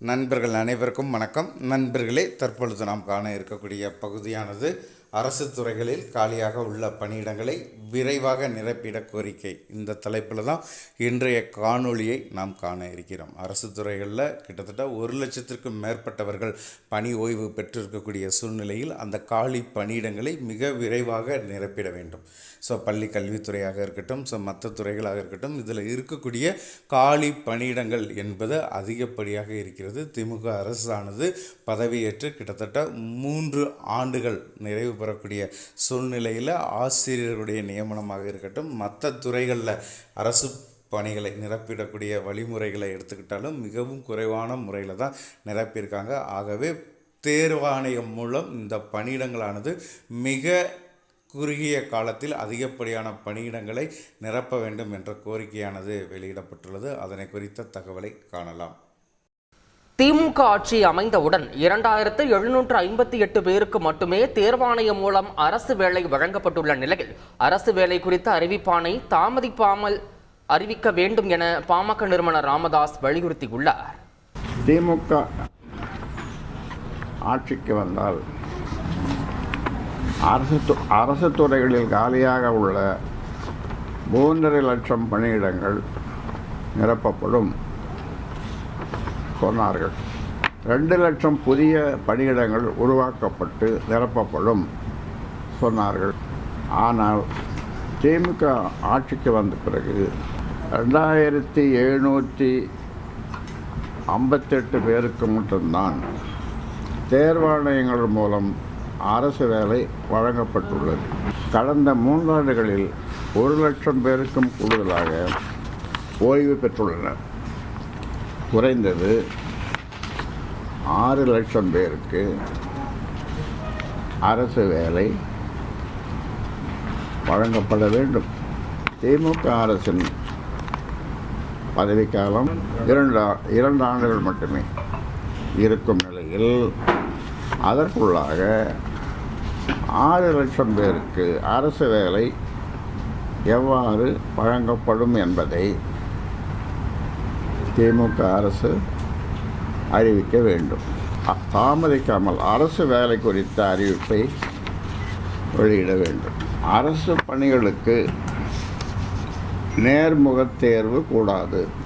நண்பர்கள் அனைவருக்கும் வணக்கம். நண்பர்களே தற்பொழுது நாம் காண இருக்கக்கூடிய பகுதியானது அரசு துறைகளில் காலியாக உள்ள பணியிடங்களை விரைவாக நிரப்பிட கோரிக்கை. இந்த தலைப்பில் தான் இன்றைய காணொளியை நாம் காண இருக்கிறோம். அரசு துறைகளில் கிட்டத்தட்ட ஒரு லட்சத்திற்கும் மேற்பட்டவர்கள் பணி ஓய்வு பெற்றிருக்கக்கூடிய சூழ்நிலையில் அந்த காலி பணியிடங்களை மிக விரைவாக நிரப்பிட வேண்டும். ஸோ பள்ளி கல்வித்துறையாக இருக்கட்டும் ஸோ மற்ற துறைகளாக இருக்கட்டும் இதில் இருக்கக்கூடிய காலி பணியிடங்கள் என்பது அதிகப்படியாக இருக்கிறது. திமுக அரசானது பதவியேற்று கிட்டத்தட்ட மூன்று ஆண்டுகள் நிறைவு பெறக்கூடிய சூழ்நிலையில் ஆசிரியர்களுடைய நியமனமாக இருக்கட்டும் மற்ற துறைகளில் அரசு பணிகளை நிரப்பிடக்கூடிய வழிமுறைகளை எடுத்துக்கிட்டாலும் மிகவும் குறைவான முறையில் தான் நிரப்பியிருக்காங்க. ஆகவே தேர்வாணையம் மூலம் இந்த பணியிடங்களானது மிக குறுகிய காலத்தில் அதிகப்படியான பணியிடங்களை நிரப்ப வேண்டும் என்ற கோரிக்கையானது வெளியிடப்பட்டுள்ளது. அதனை குறித்த தகவலை காணலாம். திமுக ஆட்சி அமைந்தவுடன் இரண்டாயிரத்து எழுநூற்று ஐம்பத்தி எட்டு பேருக்கு மட்டுமே தேர்வாணையம் மூலம் அரசு வேலை வழங்கப்பட்டுள்ள நிலையில் அரசு வேலை குறித்த அறிவிப்பானை தாமதிப்பாமல் அறிவிக்க வேண்டும் என பாமக நிறுவனர் ராமதாஸ் வலியுறுத்தியுள்ளார். திமுக ஆட்சிக்கு வந்தால் அரசு து அரசு துறைகளில் காலியாக உள்ள மூன்றரை லட்சம் பணியிடங்கள் நிரப்பப்படும். சொன்னார்கள். ரெண்டு லட்சம் புதிய பணியிடங்கள் உருவாக்கப்பட்டு நிரப்பப்படும் சொன்னார்கள். ஆனால் திமுக ஆட்சிக்கு வந்த பிறகு ரெண்டாயிரத்தி எழுநூற்றி ஐம்பத்தெட்டு பேருக்கு மட்டும்தான் தேர்வாணையங்கள் மூலம் அரசு வேலை வழங்கப்பட்டுள்ளது. கடந்த மூன்றாண்டுகளில் ஒரு லட்சம் பேருக்கும் கூடுதலாக ஓய்வு பெற்றுள்ளனர். குறைந்தது ஆறு லட்சம் பேருக்கு அரசு வேலை வழங்கப்பட வேண்டும். திமுக அரசின் பதவிக்காலம் இரண்டு இரண்டு ஆண்டுகள் மட்டுமே இருக்கும் நிலையில் அதற்குள்ளாக ஆறு லட்சம் பேருக்கு அரசு வேலை எவ்வாறு வழங்கப்படும் என்பதை திமுக அரசு அறிவிக்க வேண்டும். தாமதிக்காமல் அரசு வேலை குறித்த அறிவிப்பை வெளியிட வேண்டும். அரசு பணிகளுக்கு நேர்முகத் தேர்வு கூடாது.